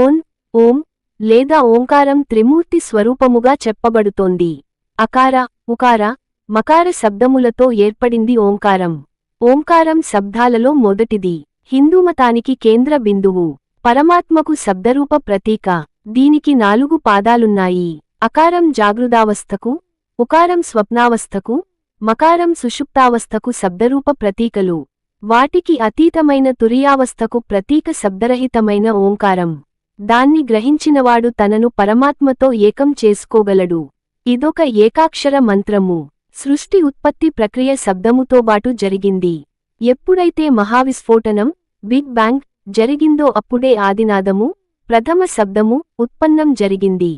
ఓం ఓం లేదా ఓంకారం త్రిమూర్తి స్వరూపముగా చెప్పబడుతోంది. అకార ఉకార మకార శబ్దములతో ఏర్పడింది ఓంకారం. ఓంకారం శబ్దాలలో మొదటిది. హిందూమతానికి కేంద్ర బిందువు. పరమాత్మకు శబ్దరూప ప్రతీక. దీనికి నాలుగు పాదాలున్నాయి. అకారం జాగృదావస్థకు ఉకారం స్వప్నావస్థకు మకారం సుషుప్తావస్థకు శబ్దరూప ప్రతీకలు. వాటికి అతీతమైన తురియావస్థకు ప్రతీక శబ్దరహితమైన ఓంకారం. దాన్ని గ్రహించినవాడు తనను పరమాత్మతో ఏకం చేసుకోగలడు. ఇదొక ఏకాక్షర మంత్రము. సృష్టి ఉత్పత్తి ప్రక్రియ శబ్దముతోబాటు జరిగింది. ఎప్పుడైతే మహావిస్ఫోటనం బిగ్ బ్యాంగ్ జరిగిందో అప్పుడే ఆదినాదము ప్రథమ శబ్దము ఉత్పన్నం జరిగింది.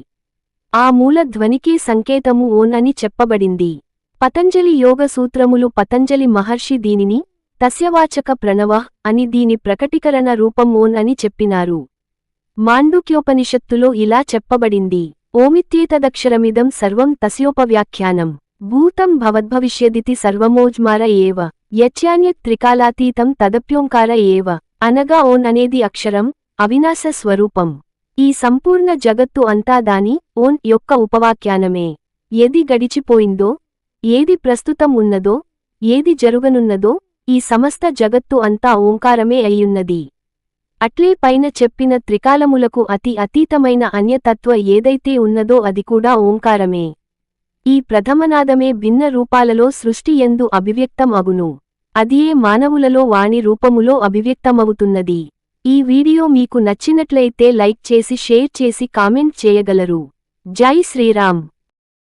ఆ మూల ధ్వనికే సంకేతము ఓన్ అని చెప్పబడింది. పతంజలి యోగ సూత్రములు పతంజలి మహర్షి దీనిని తస్యవాచక ప్రణవ అని దీని ప్రకటీకరణ రూపం ఓన్ అని చెప్పినారు. మాండుక్యోపనిషత్తులో ఇలా చెప్పబడింది. ఓమిత్యేతదక్షరమిదం సర్వం తస్యోపవ్యాఖ్యానం. భూతం భవద్భవిష్యదితి సర్వమోజ్మార ఏవ. యచ్యాన్యత్ త్రికాలాతీతం తదప్యోంకార ఏవ. అనగా ఓన్ అనేది అక్షరం అవినాశ స్వరూపం. ఈ సంపూర్ణ జగత్తు అంతా దాని ఓన్ యొక్క ఉపవాఖ్యానమే ఏది గడిచిపోయిందో ఏది ప్రస్తుతం ఉన్నదో ఏది జరుగనున్నదో ఈ సమస్త జగత్తు అంతా ఓంకారమే అయ్యున్నది. అట్లే పైన చెప్పిన త్రికాలములకు అతి అతీతమైన అన్యతత్వ ఏదైతే ఉన్నదో అది కూడా ఓంకారమే. ఈ ప్రథమనాదమే భిన్న రూపాలలో సృష్టి ఎందు అభివ్యక్తం అగును అదియే మానవులలో వాణి రూపములో అభివ్యక్తమవుతున్నది ఈ వీడియో మీకు నచ్చినట్లయితే లైక్ చేసి షేర్ చేసి కామెంట్ చేయగలరు. జై శ్రీరామ్.